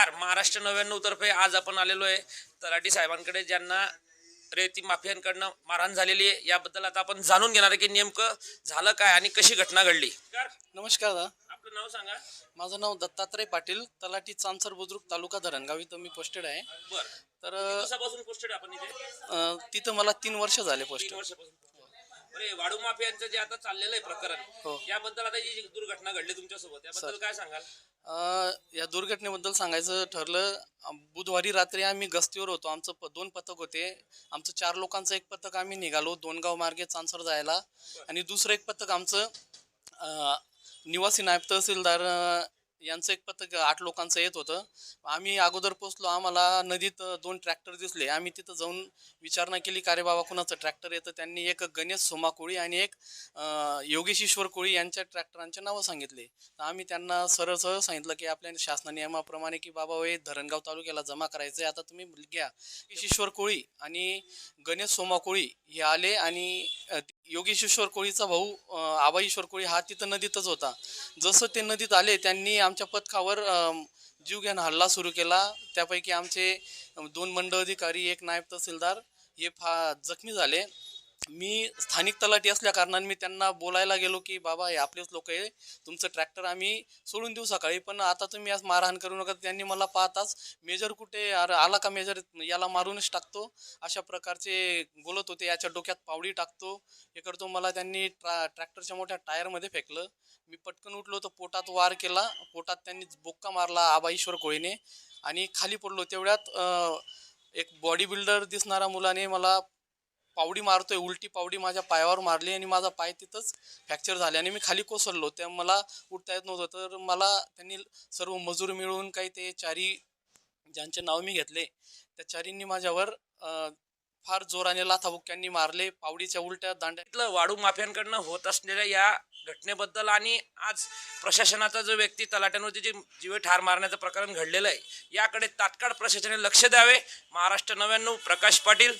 नमस्कार. महाराष्ट्र नव्याण्णव तर्फे आज आपण आलेलो आहे तलाठी साहेबांकडे ज्यांना रेती माफियांकडनं मारहाण झालेली आहे. याबद्दल आता आपण जाणून घेणार आहे की नेमकं झालं काय आणि कशी घटना घडली. नमस्कार दादा. आपलं नाव सांगा. माझं नाव दत्तात्रय पाटील तलाठी चांसर बुद्रुक तालुका धरणगाव इथं मी पोस्टेड आहे. बर. तर दिवसापासून पोस्टेड आपण इथे? अ, तिथं मला तीन वर्ष झाले तीन पोस्टेड वर्षापासून अरे वाडू माफियांचं जे आता चाललेलं आहे प्रकरण हो. याबद्दल आता जी दुर्घटना घडली तुमच्यासोबत याबद्दल काय सांगाल? या दुर्घटनेबद्दल सांगायचं ठरलं बुधवारी रात्री आम्ही गस्तीवर होतो. आमचं प दोन पथक होते. आमचं चार लोकांचं एक पथक आम्ही निघालो दोनगाव मार्गे चांसर जायला. आणि दुसरं एक पथक आमचं निवासी नायब तहसीलदार यांचं एक पथक आठ लोकांचं येत होतं. आम्ही अगोदर पोचलो आम्हाला नदीत दोन ट्रॅक्टर दिसले. आम्ही तिथं जाऊन विचारणा केली का रे बाबा कुणाचं ट्रॅक्टर येतं? त्यांनी एक गणेश सोमा कोळी आणि एक योगेशेश्वर योगेश ईश्वर कोळी यांच्या ट्रॅक्टरांचे नावं सांगितले. तर आम्ही त्यांना सरळ सरळ सांगितलं की आपल्या शासन नियमाप्रमाणे की बाबा हे धरणगाव तालुक्याला जमा करायचं आहे आता तुम्ही घ्या. योगेश ईश्वर कोळी आणि गणेश सोमा कोळी हे आले आणि योगेशेश्वर कोळीचा भाऊ आबा ईश्वर कोळी हा तिथं नदीतच होता. जसं ते नदीत आले त्यांनी आमच्या पथकावर अम, जीवघेण हल्ला सुरू केला. त्यापैकी आमचे दोन मंडळ अधिकारी एक नायब तहसीलदार हे फा जखमी झाले. मी स्थानिक तलाठी असल्या कारणाने मी त्यांना बोलायला गेलो की बाबा हे आपलेच लोक आहे. तुमचं ट्रॅक्टर आम्ही सोडून देऊ सकाळी पण आता तुम्ही आज मारहाण करू नका. त्यांनी मला पाहताच मेजर कुठे अरे आला का मेजर? याला मारूनच टाकतो. अशा प्रकारचे बोलत होते. याच्या डोक्यात पावडी टाकतो. हे करतो. मला त्यांनी ट्रा ट्रॅक्टरच्या मोठ्या टायरमध्ये फेकलं. मी पटकन उठलो तर पोटात वार केला. पोटात त्यांनी बोक्का मारला आबाईश्वर कोळीने. आणि खाली पडलो. तेवढ्यात एक बॉडी बिल्डर दिसणारा मुलाने मला पावडी मारतोय उलटी पावडी माझ्या पायावर मारली आणि माझा पाय तिथंच फ्रॅक्चर झाले आणि मी खाली कोसळलो. त्या मला उठता येत नव्हतं तर मला त्यांनी सर्व मजूर मिळून काही ते चारी ज्यांचे नाव मी घेतले त्या चारींनी माझ्यावर फार जोराने लाथाबुक्क्यांनी मारले पावडीच्या उलट्या दांड्या वाढू वाडू माफियांकडनं होत असलेल्या या घटनेबद्दल आणि आज प्रशासनाचा जो व्यक्ती तलाट्यांवरती जे जीवे ठार मारण्याचं प्रकरण घडलेलं आहे याकडे तात्काळ प्रशासनाने लक्ष द्यावे. महाराष्ट्र नव्याण्णव प्रकाश पाटील.